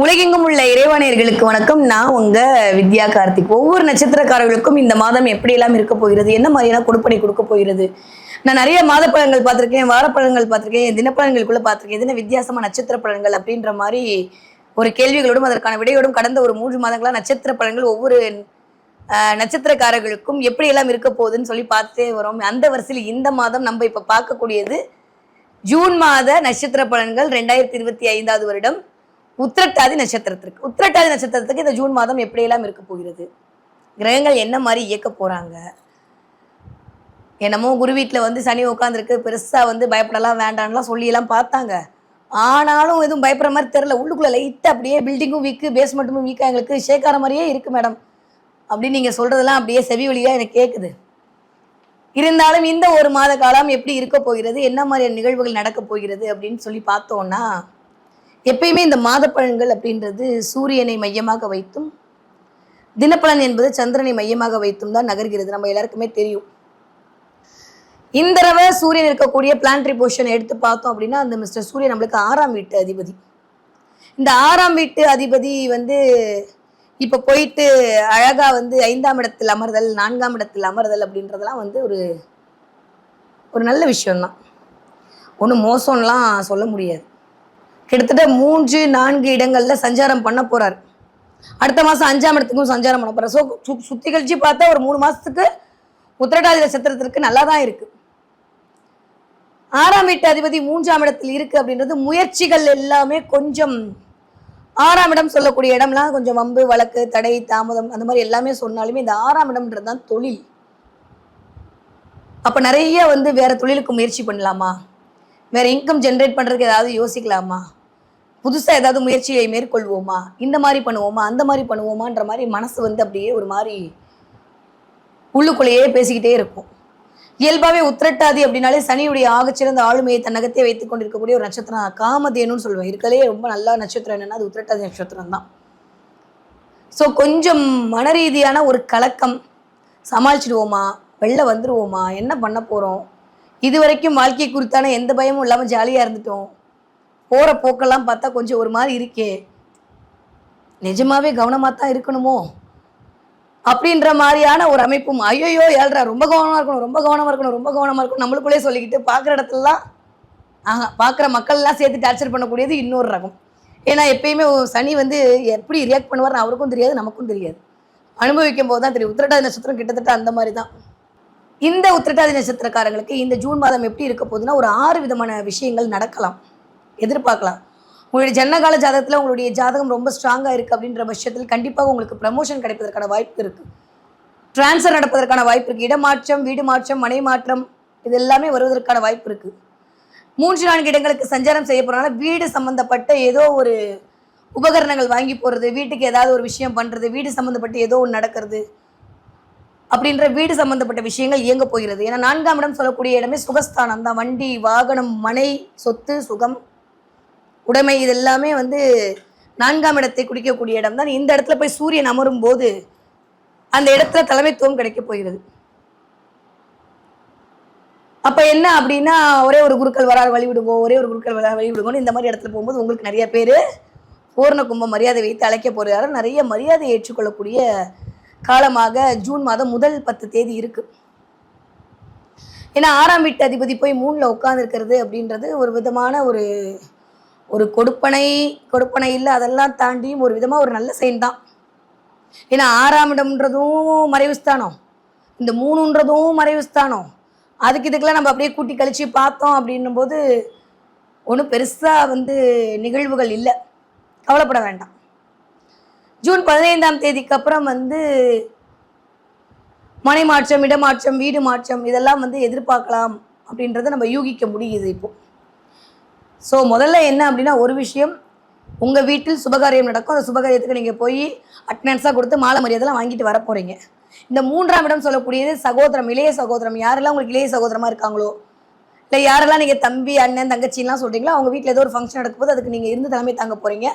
உலகெங்கும் உள்ள இறைவானியர்களுக்கு வணக்கம். நான் உங்க வித்யா கார்த்திக். ஒவ்வொரு நட்சத்திரக்காரர்களுக்கும் இந்த மாதம் எப்படியெல்லாம் இருக்க போகிறது? என்ன மாதிரியெல்லாம் கொடுப்பனை கொடுக்க போகிறது? நான் நிறைய மாத பழங்கள் பார்த்திருக்கேன் வாரப்பழங்கள் பார்த்திருக்கேன் தினப்பழங்களுக்குள்ள பார்த்திருக்கேன். எதுனா வித்தியாசமா நட்சத்திர பழங்கள் அப்படின்ற மாதிரி ஒரு கேள்விகளோடும் அதற்கான விடையோடும் கடந்த ஒரு மூன்று மாதங்களா நட்சத்திர பழங்கள் ஒவ்வொரு நட்சத்திரக்காரர்களுக்கும் எப்படியெல்லாம் இருக்க போகுதுன்னு சொல்லி பார்த்துட்டே வரோம். அந்த வரிசையில் இந்த மாதம் நம்ம இப்ப பார்க்கக்கூடியது ஜூன் மாத நட்சத்திர பலன்கள் ரெண்டாயிரத்தி இருபத்தி ஐந்தாவது வருடம். உத்திரட்டாதி நட்சத்திரத்திற்கு. உத்திரட்டாதி நட்சத்திரத்துக்கு இந்த ஜூன் மாதம் எப்படியெல்லாம் இருக்க போகிறது? கிரகங்கள் என்ன மாதிரி இயக்க போகிறாங்க என்னமோ குரு வீட்டில் வந்து சனி உட்காந்துருக்கு பெருசாக வந்து பயப்படலாம் வேண்டாம்லாம் சொல்லியெல்லாம் பார்த்தாங்க. ஆனாலும் எதுவும் பயப்படுற மாதிரி தெரில உள்ளுக்குள்ளே லைட்டாக அப்படியே பில்டிங்கும் வீக்கு பேஸ்மெண்ட்டும் வீக்காக எங்களுக்கு ஷேக்கார மாதிரியே இருக்குது மேடம் அப்படின்னு நீங்கள் சொல்கிறதெல்லாம் அப்படியே செவி வழியாக எனக்கு கேட்குது இருந்தாலும் இந்த ஒரு மாத காலம் எப்படி இருக்க போகிறது? என்ன மாதிரியான நிகழ்வுகள் நடக்க போகிறது? அப்படின்னு சொல்லி பார்த்தோன்னா எப்பயுமே இந்த மாத பலன்கள் அப்படின்றது சூரியனை மையமாக வைத்தும் தினப்பலன் என்பது சந்திரனை மையமாக வைத்தும் தான் நகர்கிறது. நம்ம எல்லாருக்குமே தெரியும். இந்த தடவை சூரியன் இருக்கக்கூடிய பிளான்ட்ரி பொசிஷன் எடுத்து பார்த்தோம் அப்படின்னா அந்த மிஸ்டர் சூரியன் நம்மளுக்கு ஆறாம் வீட்டு அதிபதி. இந்த ஆறாம் வீட்டு அதிபதி வந்து இப்போ போயிட்டு அழகா வந்து ஐந்தாம் இடத்தில் அமர்தல் நான்காம் இடத்தில் அமர்தல் அப்படின்றதெல்லாம் வந்து ஒரு ஒரு நல்ல விஷயம்தான். ஒன்றும் மோசம்லாம் சொல்ல முடியாது. கிட்டத்தட்ட மூன்று நான்கு இடங்கள்ல சஞ்சாரம் பண்ண போறாரு. அடுத்த மாசம் அஞ்சாம் இடத்துக்கும் சஞ்சாரம் பண்ண போறாரு. ஸோ சுத்தி கழிச்சு பார்த்தா ஒரு மூணு மாசத்துக்கு உத்திரட்டாதி நட்சத்திரத்திற்கு நல்லா தான் இருக்கு. ஆறாம் வீட்டு அதிபதி மூன்றாம் இடத்தில் இருக்கு அப்படின்றது முயற்சிகள் எல்லாமே கொஞ்சம் ஆறாம் இடம் சொல்லக்கூடிய இடம்லாம் கொஞ்சம் வம்பு வழக்கு தடை தாமதம் அந்த மாதிரி எல்லாமே சொன்னாலுமே இந்த ஆறாம் இடம்ன்றது தான் தொழில். அப்போ நிறைய வந்து வேற தொழிலுக்கு முயற்சி பண்ணலாமா? வேற இன்கம் ஜென்ரேட் பண்ணுறதுக்கு ஏதாவது யோசிக்கலாமா? புதுசா ஏதாவது முயற்சியை மேற்கொள்வோமா? இந்த மாதிரி பண்ணுவோமா? அந்த மாதிரி பண்ணுவோமான்ற மாதிரி மனசு வந்து அப்படியே ஒரு மாதிரி உள்ளுக்குள்ளேயே பேசிக்கிட்டே இருக்கும். இயல்பாவே உத்திரட்டாதி அப்படின்னாலே சனியுடைய ஆகச்சிறந்த ஆளுமையை தன்னகத்தே வைத்துக் கொண்டிருக்கக்கூடிய ஒரு நட்சத்திரம் காமதேனுன்னு சொல்லுவேன். இருக்கலே ரொம்ப நல்ல நட்சத்திரம் என்னன்னா அது உத்திரட்டாதி நட்சத்திரம் தான். ஸோ கொஞ்சம் மன ரீதியான ஒரு கலக்கம். சமாளிச்சிடுவோமா? வெளில வந்துடுவோமா என்ன பண்ண போகிறோம் இது வரைக்கும் வாழ்க்கை குறித்தான எந்த பயமும் இல்லாமல் ஜாலியாக இருந்துட்டோம். போகிற போக்கெல்லாம் பார்த்தா கொஞ்சம் ஒரு மாதிரி இருக்கே. நிஜமாவே கவனமாக தான் இருக்கணுமோ? அப்படின்ற மாதிரியான ஒரு அமைப்பும் ஐயோ ஏழ்ரா ரொம்ப கவனமாக இருக்கணும் ரொம்ப கவனமாக இருக்கணும் ரொம்ப கவனமாக இருக்கணும் நம்மளுக்குள்ளே சொல்லிக்கிட்டு பார்க்குற இடத்துலலாம் ஆஹா பார்க்குற மக்கள்லாம் சேர்த்து டார்ச்சர் பண்ணக்கூடியது இன்னொரு ரகம். ஏன்னா எப்பயுமே சனி வந்து எப்படி ரியாக்ட் பண்ணுவார்னு அவருக்கும் தெரியாது நமக்கும் தெரியாது. அனுபவிக்கும் போது தான் தெரியும். உத்திரட்டாதி நட்சத்திரம் கிட்டத்தட்ட அந்த மாதிரி தான் இந்த உத்திரட்டாதி நட்சத்திரக்காரங்களுக்கு இந்த ஜூன் மாதம் எப்படி இருக்க போகுதுன்னா ஒரு ஆறு விதமான விஷயங்கள் நடக்கலாம். எதிர்பார்க்கலாம். உங்களுடைய ஜன்னகால ஜாதகத்தில் உங்களுடைய ஜாதகம் ரொம்ப ஸ்ட்ராங்காக இருக்குது அப்படின்ற பட்சத்தில் கண்டிப்பாக உங்களுக்கு ப்ரமோஷன் கிடைப்பதற்கான வாய்ப்பு இருக்குது ட்ரான்ஸ்ஃபர் நடப்பதற்கான வாய்ப்பு இருக்குது இடமாற்றம் வீடு மாற்றம் மனை மாற்றம் இது எல்லாமே வருவதற்கான வாய்ப்பு இருக்குது மூன்று நான்கு இடங்களுக்கு சஞ்சாரம் செய்ய போகிறனால வீடு சம்மந்தப்பட்ட ஏதோ ஒரு உபகரணங்கள் வாங்கி போகிறது வீட்டுக்கு ஏதாவது ஒரு விஷயம் பண்ணுறது வீடு சம்மந்தப்பட்டு ஏதோ ஒன்று நடக்கிறது அப்படின்ற வீடு சம்மந்தப்பட்ட விஷயங்கள் இயங்க போகிறது. ஏன்னா நான்காம் இடம் சொல்லக்கூடிய இடமே சுகஸ்தானம் தான். வண்டி வாகனம் மனை சொத்து சுகம் உடைமை இது எல்லாமே வந்து நான்காம் இடத்தை குடிக்கக்கூடிய இடம் தான் இந்த இடத்துல போய் சூரியன் அமரும் போது அந்த இடத்துல தலைமைத்துவம் கிடைக்க போகிறது. அப்ப என்ன அப்படின்னா ஒரே ஒரு குருக்கள் வரார் வழி ஒரே ஒரு குருக்கள் வரார் வழி இந்த மாதிரி இடத்துல போகும்போது உங்களுக்கு நிறைய பேர் பூர்ண கும்ப மரியாதை வைத்து அழைக்க போறாரு. நிறைய மரியாதை ஏற்றுக்கொள்ளக்கூடிய காலமாக ஜூன் மாதம் முதல் பத்து தேதி இருக்கு. ஏன்னா ஆறாம் வீட்டு அதிபதி போய் மூணுல உட்காந்துருக்கிறது அப்படின்றது ஒரு விதமான ஒரு ஒரு கொடுப்பனை கொடுப்பனை இல்லை அதெல்லாம் தாண்டியும் ஒரு விதமா ஒரு நல்ல செயல் தான். ஏன்னா ஆறாம் இடம்ன்றதும் மறைவுஸ்தானம் இந்த மூணுன்றதும் மறைவுஸ்தானம் அதுக்கு இதுக்கெல்லாம் நம்ம அப்படியே கூட்டி கழிச்சு பார்த்தோம் அப்படின்னும் போது ஒன்றும் பெருசாக வந்து நிகழ்வுகள் இல்லை. கவலைப்பட வேண்டாம். ஜூன் பதினைந்தாம் தேதிக்கு அப்புறம் வந்து மனை மாற்றம் இடமாற்றம் வீடு மாற்றம் இதெல்லாம் வந்து எதிர்பார்க்கலாம் அப்படின்றத நம்ம யூகிக்க முடியுது இப்போது ஸோ முதல்ல என்ன அப்படின்னா ஒரு விஷயம் உங்கள் வீட்டில் சுபகாரியம் நடக்கும். அந்த சுபகாரியத்துக்கு நீங்கள் போய் அட்டனன்ஸாக கொடுத்து மாலை மரியாதைலாம் வாங்கிட்டு வர போகிறீங்க இந்த மூன்றாம் இடம் சொல்லக்கூடியது சகோதரம் இளைய சகோதரம். யாரெல்லாம் உங்களுக்கு இளைய சகோதரமாக இருக்காங்களோ இல்லை யாரெல்லாம் நீங்கள் தம்பி அண்ணன் தங்கச்சின்லாம் சொல்கிறீங்களோ அவங்க வீட்டில் ஏதோ ஒரு ஃபங்க்ஷன் நடக்கும்போது அதுக்கு நீங்கள் இருந்து தலைமை தாங்க போகிறீங்க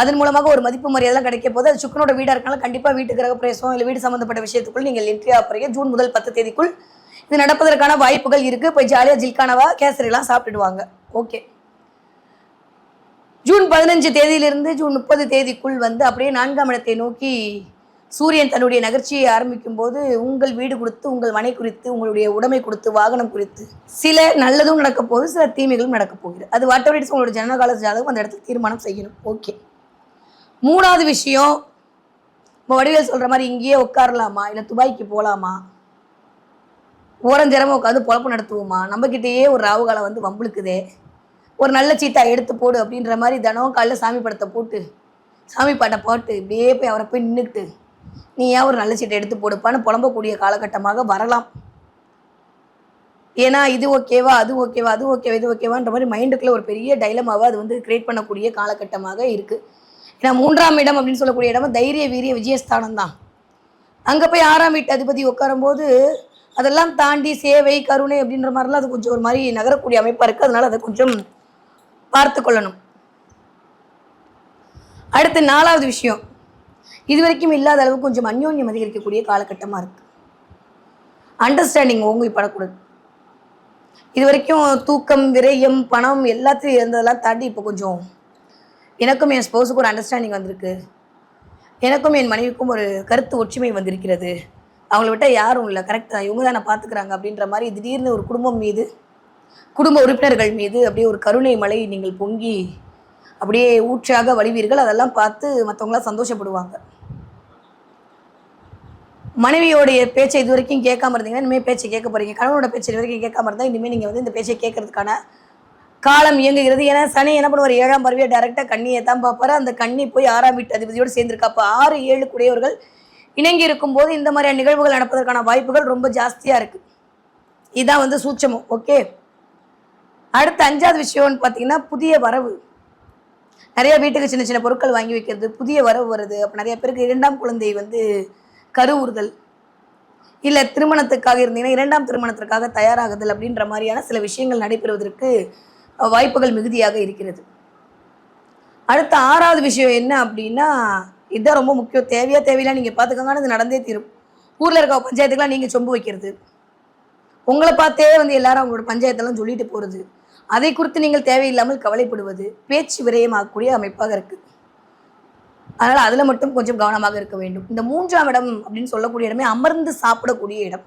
அதன் மூலமாக ஒரு மதிப்பு மரியாதைலாம் கிடைக்க போது அது சுக்கனோட வீடாக இருக்கனால கண்டிப்பாக வீட்டு கிரக பிரவேசம் இல்லை வீடு சம்மந்தப்பட்ட விஷயத்துக்குள் நீங்கள் என்ட்ரி ஆக போகிறீங்க ஜூன் முதல் பத்து தேதிக்குள். இது நடப்பதற்கான வாய்ப்புகள் இருக்குது போய் ஜாலியாக ஜில்கானவா கேசரிலாம் சாப்பிட்டுடுவாங்க. ஓகே ஜூன் பதினஞ்சு தேதியிலிருந்து ஜூன் முப்பது தேதிக்குள் வந்து அப்படியே நான்காம் இடத்தை நோக்கி சூரியன் தன்னுடைய நகர்ச்சியை ஆரம்பிக்கும் போது உங்கள் வீடு கொடுத்து உங்கள் மனை குறித்து உங்களுடைய உடைமை கொடுத்து வாகனம் குறித்து சில நல்லதும் நடக்க போகுது சில தீமைகளும் நடக்க போகுது. அது வாட்டவர் இட்ஸ் உங்களோட ஜனகால ஜாதகம் அந்த இடத்துல தீர்மானம் செய்யணும். ஓகே மூணாவது விஷயம் இப்போ வடிவேல் சொல்ற மாதிரி இங்கேயே உட்காரலாமா? இல்லை துபாய்க்கு போகலாமா ஓரஞ்சரமாக உட்காந்து பொழப்பு நடத்துவோமா? நம்மக்கிட்டேயே ஒரு ராவுகாலம் வந்து வம்புழுக்குதே. ஒரு நல்ல சீட்டா எடுத்து போடு அப்படின்ற மாதிரி தினம் காலைல சாமி படத்தை போட்டு சாமி பாட்டை போட்டு இப்படியே போய் அவரை போய் நின்றுக்கிட்டு நீ ஏன் ஒரு நல்ல சீட்டை எடுத்து போடுப்பான்னு புலம்பக்கூடிய காலகட்டமாக வரலாம். ஏன்னா இது ஓகேவா அது ஓகேவா அது ஓகேவா இது ஓகேவான்ற மாதிரி மைண்டுக்குள்ளே ஒரு பெரிய டைலமாவை அது வந்து கிரியேட் பண்ணக்கூடிய காலகட்டமாக இருக்குது ஏன்னா மூன்றாம் இடம் அப்படின்னு சொல்லக்கூடிய இடம் தைரிய வீரிய விஜயஸ்தானம் தான். அங்கே போய் ஆறாம் வீட்டு அதிபதி உட்காரும்போது அதெல்லாம் தாண்டி சேவை கருணை அப்படின்ற மாதிரிலாம் அது கொஞ்சம் ஒரு மாதிரி நகரக்கூடிய அமைப்பாக இருக்குது அதனால அதை கொஞ்சம் பார்த்து கொள்ளணும் அடுத்து நாலாவது விஷயம். இது வரைக்கும் இல்லாத அளவு கொஞ்சம் அந்யோன்யம் அதிகரிக்கக்கூடிய காலகட்டமாக இருக்கு. அண்டர்ஸ்டாண்டிங் ஓங்கி படக்கூடாது இது வரைக்கும் தூக்கம் விரயம் பணம் எல்லாத்தையும் இருந்ததெல்லாம் தாண்டி இப்போ கொஞ்சம் எனக்கும் என் ஸ்போஸுக்கு ஒரு அண்டர்ஸ்டாண்டிங் வந்திருக்கு. எனக்கும் என் மனைவிக்கும் ஒரு கருத்து ஒற்றுமை வந்திருக்கிறது. அவங்கள விட்டால் யாரும் இல்லை. கரெக்டாக இவங்க தான் பார்த்துக்குறாங்க அப்படின்ற மாதிரி திடீர்னு ஒரு குடும்பம் மீது குடும்ப உறுப்பினர்கள் மீது அப்படியே ஒரு கருணை மலை நீங்கள் பொங்கி அப்படியே ஊற்றாக வழிவீர்கள். அதெல்லாம் பார்த்து மற்றவங்களாம் சந்தோஷப்படுவாங்க. மனைவியோடைய பேச்சை இது வரைக்கும் கேட்காம இருந்தீங்கன்னா இனிமேல் பேச்சை கேட்க போறீங்க. கணவனோட பேச்சை இது வரைக்கும் கேட்காம இருந்தால் இனிமேல் நீங்கள் வந்து இந்த பேச்சை கேட்கறதுக்கான காலம் இயங்குகிறது. ஏன்னா சனி என்ன பண்ணுவார்? ஏழாம் பருவியை டைரெக்டாக கண்ணியை தான் பார்ப்பாரு. அந்த கண்ணி போய் ஆறாம் வீட்டு அதிபதியோடு சேர்ந்திருக்கா. அப்போ ஆறு ஏழு குடையவர்கள் இணங்கி இருக்கும்போது இந்த மாதிரியான நிகழ்வுகள் நடப்பதற்கான வாய்ப்புகள் ரொம்ப ஜாஸ்தியாக இருக்குது இதான் வந்து சூட்சமம். ஓகே அடுத்த அஞ்சாவது விஷயம்னு பார்த்தீங்கன்னா புதிய வரவு. நிறைய வீட்டுக்கு சின்ன சின்ன பொருட்கள் வாங்கி வைக்கிறது புதிய வரவு வருது. அப்போ நிறைய பேருக்கு இரண்டாம் குழந்தை வந்து கருவுறுதல். இல்லை திருமணத்துக்காக இருந்தீங்கன்னா இரண்டாம் திருமணத்திற்காக தயாராகுதல் அப்படின்ற மாதிரியான சில விஷயங்கள் நடைபெறுவதற்கு வாய்ப்புகள் மிகுதியாக இருக்கிறது. அடுத்த ஆறாவது விஷயம் என்ன அப்படின்னா இதுதான் ரொம்ப முக்கியம். தேவையா தேவையில்லை நீங்கள் பார்த்துக்கோங்கன்னு இது நடந்தே தீரும். ஊரில் இருக்க பஞ்சாயத்துக்கெல்லாம் நீங்கள் சொம்பு வைக்கிறது. உங்களை பார்த்தே வந்து எல்லாரும் அவங்களோட பஞ்சாயத்தெல்லாம் சொல்லிட்டு போகிறது அதை குறித்து நீங்கள் தேவையில்லாமல் கவலைப்படுவது பேச்சு விரயமாகக்கூடிய அமைப்பாக இருக்குது அதனால் அதில் மட்டும் கொஞ்சம் கவனமாக இருக்க வேண்டும். இந்த மூன்றாம் இடம் அப்படின்னு சொல்லக்கூடிய இடமே அமர்ந்து சாப்பிடக்கூடிய இடம்.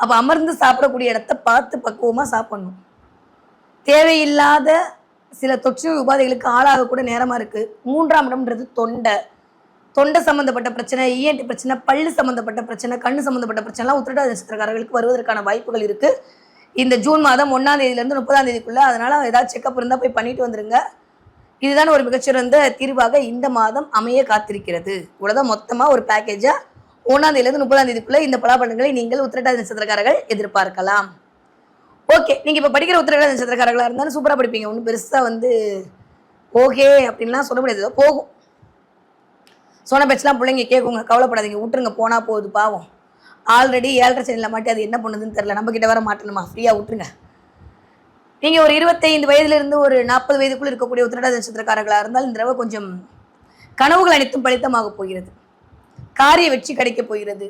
அப்போ அமர்ந்து சாப்பிடக்கூடிய இடத்த பார்த்து பக்குவமாக சாப்பிடணும். தேவையில்லாத சில தொற்று உபாதைகளுக்கு ஆளாக கூட நேரமாக இருக்குது மூன்றாம் இடம்ன்றது தொண்டை. தொண்டை சம்மந்தப்பட்ட பிரச்சனை இஎன்டி பிரச்சனை பல்லு சம்மந்தப்பட்ட பிரச்சனை கண்ணு சம்மந்தப்பட்ட பிரச்சனைலாம் உத்திரட்டாதி நட்சத்திரக்காரர்களுக்கு வருவதற்கான வாய்ப்புகள் இருக்குது இந்த ஜூன் மாதம் ஒன்றாம் தேதியிலேருந்து முப்பதாம் தேதிக்குள்ளே அதனால் ஏதாவது செக்கப் இருந்தால் போய் பண்ணிட்டு வந்துருங்க. இதுதான் ஒரு மிகச்சிறந்த தீர்வாக இந்த மாதம் அமைய காத்திருக்கிறது. இவ்வளோதான் மொத்தமாக ஒரு பேக்கேஜாக ஒன்றாம் தேதியிலேருந்து முப்பதாம் தேதிக்குள்ளே இந்த பலாபலன்களை நீங்கள் உத்திரட்டாதி நட்சத்திரக்காரர்கள் எதிர்பார்க்கலாம். ஓகே நீங்கள் இப்போ படிக்கிற உத்திரட்டாதி நட்சத்திரக்காரர்களாக இருந்தாலும் சூப்பராக படிப்பீங்க. ஒன்றும் பெருசாக வந்து ஓகே அப்படின்லாம் சொல்ல முடியாது. போகும். சொன்ன பேச்செலாம் பிள்ளைங்க கேட்குங்க கவலைப்படாதீங்க. விட்டுருங்க. போனால் போகுது பாவம். ஆல்ரெடி ஏழரை சனியில் மாட்டி அது என்ன பண்ணுதுன்னு தெரில நம்ம கிட்ட வர மாட்டணுமா? ஃப்ரீயாக விட்டுருங்க. நீங்கள் ஒரு இருபத்தைந்து வயதிலிருந்து ஒரு நாற்பது வயதுக்குள்ளே இருக்கக்கூடிய உத்திரட்டாதி நட்சத்திரக்காரர்களாக இருந்தால் இந்த தடவை கொஞ்சம் கனவுகள் அனைத்தும் பலித்தமாக போகிறது. காரிய வெற்றி கிடைக்க போகிறது.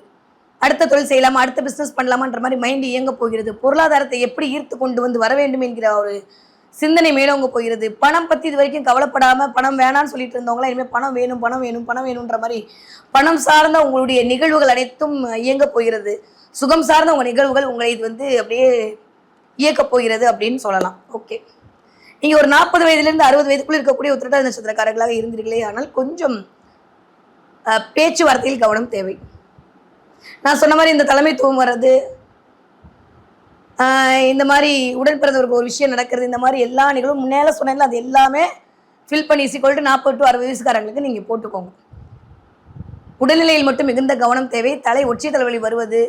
அடுத்த தொழில் செய்யலாமா? அடுத்த பிஸ்னஸ் பண்ணலாமான்ற மாதிரி மைண்ட் இயங்க போகிறது. பொருளாதாரத்தை எப்படி ஈர்த்து கொண்டு வந்து வர வேண்டும் என்கிற ஒரு சிந்தனை மேலோங்க போகிறது. பணம் பற்றி இது வரைக்கும் கவலைப்படாம பணம் வேணாம்னு சொல்லிட்டு இருந்தவங்களா இனிமேல் பணம் வேணும் பணம் வேணும் பணம் வேணுன்ற மாதிரி பணம் சார்ந்த உங்களுடைய நிகழ்வுகள் அனைத்தும் இயங்க போகிறது. சுகம் சார்ந்த உங்கள் நிகழ்வுகள் உங்களை இது வந்து அப்படியே இயக்க போகிறது அப்படின்னு சொல்லலாம். ஓகே நீங்கள் ஒரு நாற்பது வயதுலேருந்து அறுபது வயதுக்குள்ள இருக்கக்கூடிய உத்திரட்டாதி நட்சத்திரக்காரர்களாக இருந்தீர்களே ஆனால் கொஞ்சம் பேச்சுவார்த்தையில் கவனம் தேவை. நான் சொன்ன மாதிரி இந்த தலைமைத்துவம் வர்றது இந்த மாதிரி உடன் பிறந்தவருக்கு ஒரு விஷயம் நடக்கிறது இந்த மாதிரி எல்லா நிகழ்வும் முன்னேல சொன்னேன்ல அது எல்லாமே ஃபில் பண்ணி சிக்கொல்ட்டு நாற்பது டு அறுபது வயசுக்காரங்களுக்கு நீங்கள் போட்டுக்கோங்க. உடல்நிலையில் மட்டும் மிகுந்த கவனம் தேவை. தலை ஒற்றை தலைவலி வருவது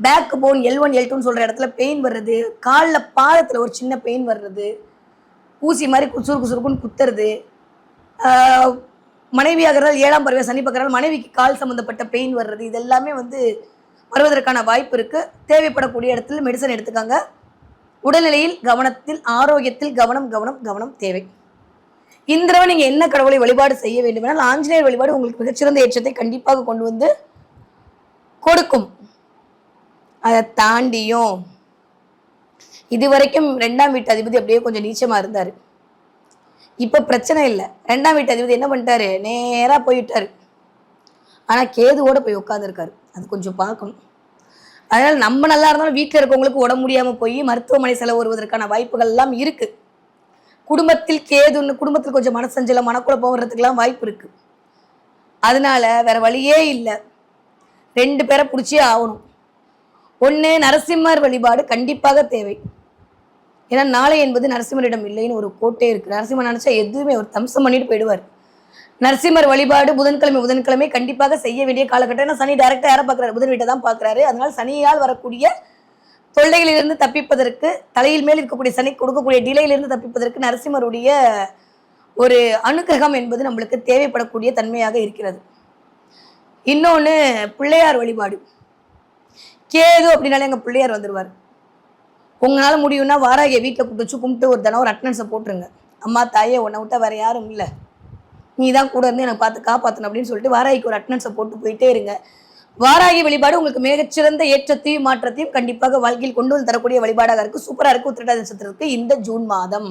backbone L one L டூன்னு சொல்கிற இடத்துல பெயின் வர்றது காலில் பாதத்தில் ஒரு சின்ன பெயின் வர்றது ஊசி மாதிரி குசுறு குசுறுக்குன்னு குத்துறது மனைவி மனைவியாகிறால் ஏழாம் பருவ சனி பார்க்கறால் மனைவிக்கு கால் சம்மந்தப்பட்ட பெயின் வர்றது இது எல்லாமே வந்து வருவதற்கான வாய்ப்பு இருக்கு. தேவைப்படக்கூடிய இடத்துல மெடிசன் எடுத்துக்காங்க. உடல்நிலையில் கவனத்தில் ஆரோக்கியத்தில் கவனம் கவனம் கவனம் தேவை. இந்த தடவை நீங்க என்ன கடவுளை வழிபாடு செய்ய வேண்டுமென்றால் ஆஞ்சநேயர் வழிபாடு உங்களுக்கு மிகச்சிறந்த ஏற்றத்தை கண்டிப்பாக கொண்டு வந்து கொடுக்கும். அதை தாண்டியும். இது வரைக்கும் ரெண்டாம் வீட்டு அதிபதி அப்படியே கொஞ்சம் நீச்சமா இருந்தார். இப்போ பிரச்சனை இல்லை. ரெண்டாம் வீட்டு அதிபதி என்ன பண்ணிட்டாரு? நேராக போயிட்டாரு. ஆனால் கேதுவோட போய் உட்காந்துருக்காரு அது கொஞ்சம் பார்க்கணும். அதனால் நம்ம நல்லா இருந்தாலும் வீட்டில் இருக்கவங்களுக்கு உடம்பு முடியாமல் போய் மருத்துவமனை செலவு வருவதற்கான வாய்ப்புகள் எல்லாம் இருக்குது குடும்பத்தில் கேதுன்னு குடும்பத்தில் கொஞ்சம் மனசஞ்சலம் மனக்குழப்பம் வர்றதுக்கெல்லாம் வாய்ப்பு இருக்குது அதனால வேற வழியே இல்லை. ரெண்டு பேரை பிடிச்சே ஆகணும். ஒன்று நரசிம்மர் வழிபாடு கண்டிப்பாக தேவை. ஏன்னா நாளை என்பது நரசிம்மரிடம் இல்லைன்னு ஒரு கோட்டே இருக்குது நரசிம்மர் நினச்சா எதுவுமே ஒரு தம்சம் பண்ணிட்டு போயிடுவார். நரசிம்மர் வழிபாடு புதன்கிழமை புதன்கிழமை கண்டிப்பாக செய்ய வேண்டிய காலகட்டம். ஏன்னா சனி டைரக்டா யாரை பார்க்குறாரு? புதன் வீட்டை தான் பார்க்குறாரு. அதனால் சனியால் வரக்கூடிய தொல்லைகளிலிருந்து தப்பிப்பதற்கு தலையில் மேல் இருக்கக்கூடிய சனி கொடுக்கக்கூடிய டிலையிலிருந்து தப்பிப்பதற்கு நரசிம்மருடைய ஒரு அனுக்கிரகம் என்பது நம்மளுக்கு தேவைப்படக்கூடிய தன்மையாக இருக்கிறது. இன்னொன்று பிள்ளையார் வழிபாடு. கேது அப்படின்னாலே எங்கள் பிள்ளையார் வந்துடுவார் உங்களால் முடியும்னா வாராகிய வீட்டில் கூப்பிட்டு வச்சு கும்பிட்டு ஒரு தினம் ஒரு அட்டனன்ஸை போட்டுருங்க. அம்மா தாயே உன்னை விட்டா வேறு யாரும் இல்லை. நீ தான் கூட இருந்து எனக்கு பார்த்து காப்பாற்றணும் அப்படின்னு சொல்லிட்டு வாராகிக்கு ஒரு அட்டனன்ஸை போட்டு போயிட்டே இருங்க. வாராகி வழிபாடு உங்களுக்கு மிகச்சிறந்த ஏற்றத்தையும் மாற்றத்தையும் கண்டிப்பாக வாழ்க்கையில் கொண்டு வந்து தரக்கூடிய வழிபாடாக இருக்கு. சூப்பராக இருக்கு. உத்திரட்டாதி நட்சத்திரத்துக்கு இந்த ஜூன் மாதம்.